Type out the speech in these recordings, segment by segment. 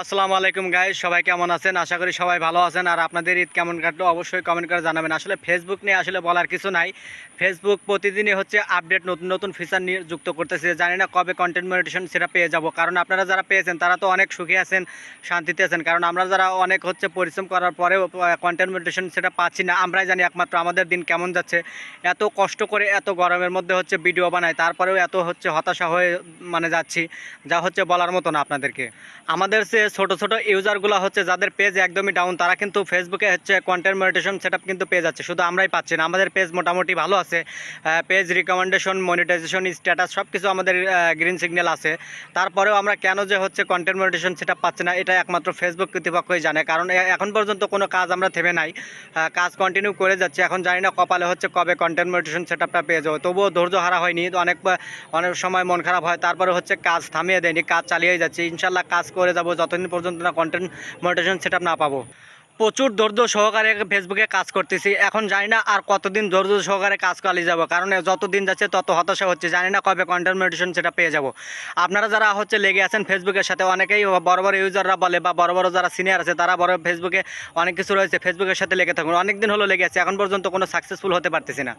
আসসালামু আলাইকুম গাইজ সবাই কেমন আছেন? আশা করি সবাই ভালো আছেন। আর আপনাদের ঈদ কেমন কাটলো অবশ্যই কমেন্ট করে জানাবেন। আসলে ফেসবুক নিয়ে আসলে বলার কিছু নাই। ফেসবুক প্রতিদিনই হচ্ছে আপডেট নতুন নতুন ফিচার নিয়ে যুক্ত করতেছে। জানি না কবে কন্টেন্ট মনিটেশন সেটা পেয়ে যাব। কারণ আপনারা যারা পেয়েছেন, তারা তো অনেক সুখী আছেন, শান্তিতে আছেন। কারণ আমরা যারা অনেক হচ্ছে পরিশ্রম করার পরেও কন্টেন্ট মনিটেশন সেটা পাচ্ছি না। আমরাই জানি একমাত্র আমাদের দিন কেমন যাচ্ছে। এত কষ্ট করে এত গরমের মধ্যে হচ্ছে ভিডিও বানাই তারপরেও এত হচ্ছে হতাশা হয়ে মানে যাচ্ছি, যা হচ্ছে বলার মতো না আপনাদেরকে। আমাদের সে ছোট ছোট ইউজারগুলো হচ্ছে যাদের পেজ একদমই ডাউন তারা কিন্তু ফেসবুকে হচ্ছে কন্টেন্ট মনিটেশন সেট কিন্তু পেয়ে যাচ্ছে। শুধু আমরাই পাচ্ছি না, আমাদের পেজ মোটামুটি ভালো আছে। পেজ রিকমেন্ডেশন মনিটাইজেশন স্ট্যাটাস সব কিছু আমাদের গ্রিন সিগন্যাল আছে। তারপরেও আমরা কেন যে হচ্ছে কন্টেন্ট মনিটেশন সেটা পাচ্ছি না, এটা একমাত্র ফেসবুক কর্তৃপক্ষই জানে। কারণ এখন পর্যন্ত কোনো কাজ আমরা থেমে নাই। কাজ কন্টিনিউ করে যাচ্ছি। এখন জানি না কপালে হচ্ছে কবে কন্টেন্ট মনিটেশন সেটআপটা পেয়ে যাব। তবুও ধৈর্য হারা হয়নি। অনেক অনেক সময় মন খারাপ হয়। তারপরে হচ্ছে কাজ থামিয়ে দেয়নি, কাজ চালিয়ে যাচ্ছে। ইনশাল্লাহ কাজ করে যাব যতদিন পর্যন্ত না কন্টেন্ট মনিটেশন সেটআপ না পাবো? প্রচুর ধৈর্য সহকারে ফেসবুকে কাজ করতেছি। এখন জানি না আর কতদিন ধৈর্য সহকারে কাজ চালিয়ে যাব। কারণ যত দিন যাচ্ছে তত হতাশা হচ্ছে। জানি না কবে কন্টেন্ট মনিটেশন সেটা পেয়ে যাব। আপনারা যারা হচ্ছে লেগে আছেন ফেসবুকের সাথে, অনেকেই বড় বড় ইউজাররা বলে বা বড় বড় যারা সিনিয়র আছে, তারা বড় ফেসবুকে অনেক কিছু রয়েছে। ফেসবুকের সাথে লেগে থাকুন। অনেক দিন হলো লেগে আছে। এখন পর্যন্ত কোনো সাকসেসফুল হতে পারতেছি না।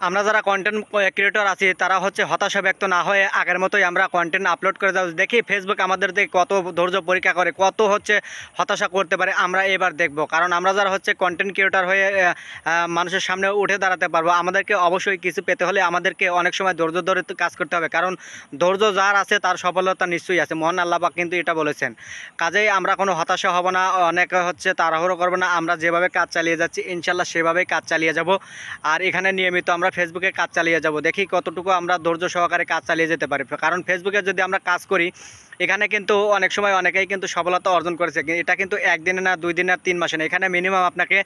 আমরা যারা কন্টেন্ট ক্রিয়েটর আছি, তারা হচ্ছে হতাশা ব্যক্ত না হয়ে আগের মতোই আমরা কন্টেন্ট আপলোড করে যাও। দেখি ফেসবুক আমাদের দিয়ে কত ধৈর্য পরীক্ষা করে, কত হচ্ছে হতাশা করতে পারে, আমরা এবার দেখব। কারণ আমরা যারা হচ্ছে কন্টেন্ট ক্রিয়েটর হয়ে মানুষের সামনে উঠে দাঁড়াতে পারব, আমাদেরকে অবশ্যই কিছু পেতে হলে আমাদেরকে অনেক সময় ধৈর্য ধরে কাজ করতে হবে। কারণ ধৈর্য যার আছে, তার সফলতা নিশ্চয়ই আছে। মহান আল্লাহবাক কিন্তু এটা বলেছেন। কাজেই আমরা কোনো হতাশা হব না, অনেক হচ্ছে তাড়াহুড়ো করব না, আমরা যেভাবে কাজ চালিয়ে যাচ্ছি, ইনশাল্লাহ সেভাবেই কাজ চালিয়ে যাব। আর এখানে নিয়মিত আমরা ফেসবুকে কাজ চালিয়ে যাব। দেখি কতটুকু আমরা ধৈর্য সহকারে কাজ চালিয়ে যেতে পারি। কারণ ফেসবুকে যদি আমরা কাজ করি এখানে কিন্তু অনেক সময় অনেকেই কিন্তু সফলতা অর্জন করেছে এটা কিন্তু একদিনে না, দুই দিনে না, তিন মাসে না। এখানে মিনিমাম আপনাকে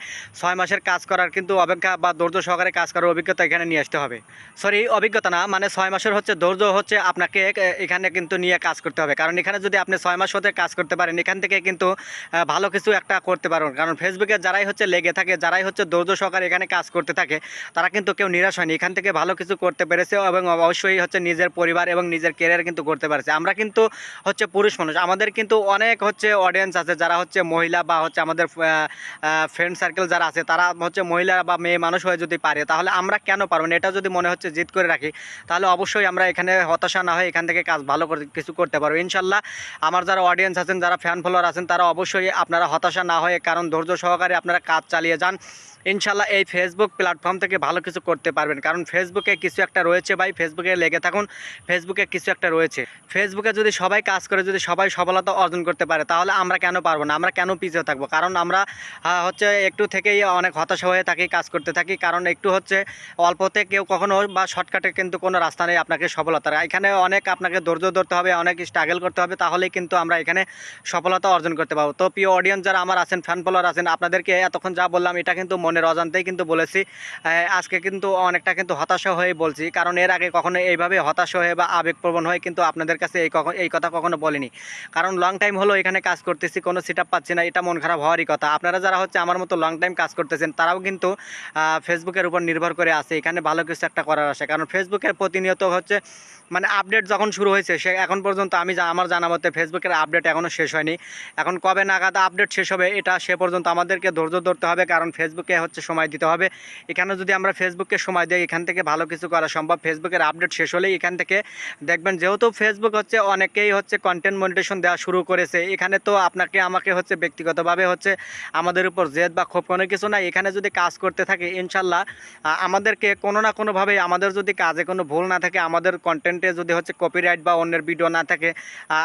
ছয় মাসের কাজ করার কিন্তু অপেক্ষা বা ধৈর্য সহকারে কাজ করার অভিজ্ঞতা এখানে নিয়ে আসতে হবে। সরি অভিজ্ঞতা না মানে ছয় মাসের হচ্ছে ধৈর্য হচ্ছে আপনাকে এখানে কিন্তু নিয়ে কাজ করতে হবে। কারণ এখানে যদি আপনি ছয় মাস হতে কাজ করতে পারেন, এখান থেকে কিন্তু ভালো কিছু একটা করতে পারবেন। কারণ ফেসবুকে যারাই হচ্ছে লেগে থাকে, যারাই হচ্ছে ধৈর্য সহকারে এখানে কাজ করতে থাকে, তারা কিন্তু কেউ নিরাশ হয়নি। এখান থেকে ভালো কিছু করতে পেরেছে এবং অবশ্যই হচ্ছে নিজের পরিবার এবং নিজের কেরিয়ার কিন্তু করতে পারছে। আমরা কিন্তু হচ্ছে পুরুষ মানুষ। আমাদের কিন্তু অনেক হচ্ছে অডিয়েন্স আছে যারা হচ্ছে মহিলা বা হচ্ছে আমাদের ফ্রেন্ড সার্কেল যারা আছে, তারা হচ্ছে মহিলা বা মেয়ে মানুষ হয়ে যদি পারে, তাহলে আমরা কেন পারব না? এটা যদি মনে হচ্ছে জিত করে রাখি, তাহলে অবশ্যই আমরা এখানে হতাশা না হয়ে এখান থেকে কাজ ভালো করে কিছু করতে পারব। ইনশাল্লাহ আমার যারা অডিয়েন্স আছেন, যারা ফ্যান ফলোয়ার আছেন, তারা অবশ্যই আপনারা হতাশা না হয়ে কারণ ধৈর্য সহকারে আপনারা কাজ চালিয়ে যান। ইনশাল্লাহ এই ফেসবুক প্ল্যাটফর্ম থেকে ভালো কিছু করতে পারবেন। কারণ ফেসবুকে কিছু একটা রয়েছে ভাই ফেসবুকে লেগে থাকুন। ফেসবুকে কিছু একটা রয়েছে। ফেসবুকে যদি সবাই কাজ করে, যদি সবাই সফলতা অর্জন করতে পারে, তাহলে আমরা কেন পারব না? আমরা কেন পিছিয়ে থাকব? কারণ আমরা হচ্ছে একটু থেকেই অনেক হতাশা হয়ে থাকি, কাজ করতে থাকি। কারণ একটু হচ্ছে অল্পতে কেউ কখনো বা শর্টকাটে কিন্তু কোনো রাস্তা নেই আপনাকে সফলতার এখানে অনেক আপনাকে ধৈর্য ধরতে হবে, অনেক স্ট্রাগল করতে হবে, তাহলেই কিন্তু আমরা এখানে সফলতা অর্জন করতে পারব। তো প্রিয় অডিয়েন্স যারা আমার আছেন ফ্যান ফলোয়ার আছেন, আপনাদেরকে এতক্ষণ যা বললাম, এটা কিন্তু মনের অজান্তেই কিন্তু বলেছি। আজকে কিন্তু অনেকটা কিন্তু হতাশা হয়ে বলছি। কারণ এর আগে কখনো এইভাবে হতাশা হয়ে বা আবেগপ্রবণ হয়ে কিন্তু আপনাদের কাছে এই এই কথা কখনো বলিনি। কারণ লং টাইম হলো এখানে কাজ করতেছি, কোনো সিট পাচ্ছি না, এটা মন খারাপ হওয়ারই কথা। আপনারা যারা হচ্ছে আমার মতো লং টাইম কাজ করতেছেন, তারাও কিন্তু ফেসবুকের উপর নির্ভর করে আছে, এখানে ভালো কিছু একটা করার আসে কারণ ফেসবুকের প্রতিনিয়ত হচ্ছে মানে আপডেট যখন শুরু হয়েছে, সে এখন পর্যন্ত আমি আমার জানা মতে ফেসবুকের আপডেট এখনও শেষ হয়নি। এখন কবে নাগাদ আপডেট শেষ হবে, এটা সে পর্যন্ত আমাদেরকে ধৈর্য ধরতে হবে। কারণ ফেসবুকে হচ্ছে সময় দিতে হবে। এখানে যদি আমরা ফেসবুককে সময় দিই, এখান থেকে ভালো কিছু করা সম্ভব। ফেসবুকের আপডেট শেষ হলেই এখান থেকে দেখবেন, যেহেতু ফেসবুক হচ্ছে অনেকেই হচ্ছে কন্টেন্ট মনিটেশন দেওয়া শুরু করেছে। এখানে তো আপনাকে, আমাকে হচ্ছে ব্যক্তিগতভাবে হচ্ছে আমাদের উপর জেদ বা ক্ষোভ কোনো কিছু নাই। এখানে যদি কাজ করতে থাকে ইনশাল্লাহ আমাদেরকে কোনো না কোনোভাবে আমাদের যদি কাজে কোনো ভুল না থাকে, আমাদের কন্টেন্টে যদি হচ্ছে কপিরাইট বা অন্যের ভিডিও না থাকে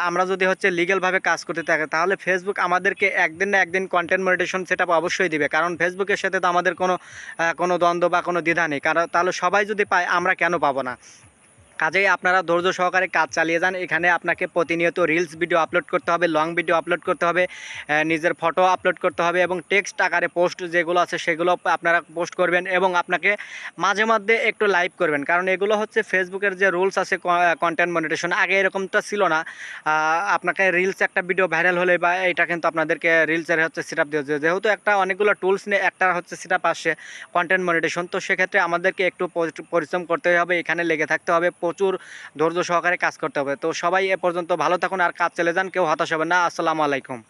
আমরা যদি হচ্ছে লিগ্যালভাবে কাজ করতে থাকে, তাহলে ফেসবুক আমাদেরকে একদিন না একদিন কন্টেন্ট মনিটেশন সেটা অবশ্যই দিবে। কারণ ফেসবুকের সাথে আমাদের কোনো কোনো দ্বন্দ্ব বা কোনো দ্বিধা নেই। কারণ তাহলে সবাই যদি পায়, আমরা কেন পাবো না? কাজেই আপনারা ধৈর্য সহকারে কাজ চালিয়ে যান। এখানে আপনাকে প্রতিনিয়ত রিলস ভিডিও আপলোড করতে হবে লং ভিডিও আপলোড করতে হবে নিজের ফটো আপলোড করতে হবে এবং টেক্সট আকারে পোস্ট যেগুলো আছে সেগুলো আপনারা পোস্ট করবেন এবং আপনাকে মাঝে মধ্যে একটু লাইভ করবেন। কারণ এগুলো হচ্ছে ফেসবুকের যে রুলস আছে কন্টেন্ট মনিটেশন আগে এরকমটা ছিল না। আপনাকে রিলস একটা ভিডিও ভাইরাল হলে বা এটা কিন্তু আপনাদেরকে রিলসের হচ্ছে সেট আপ দিয়েছে। যেহেতু একটা অনেকগুলো টুলস নিয়ে একটা হচ্ছে সেট আপ আসছে কন্টেন্ট মনিটেশন তো সেক্ষেত্রে আমাদেরকে একটু পরিশ্রম করতে হবে, এখানে লেগে থাকতে হবে। প্রচুর ধৈর্য সহকারে কাজ করতে হবে। তো সবাই এ পর্যন্ত ভালো থাকুন আর কাজ চলে যান, কেউ হতাশ হবে না। আসসালামু আলাইকুম।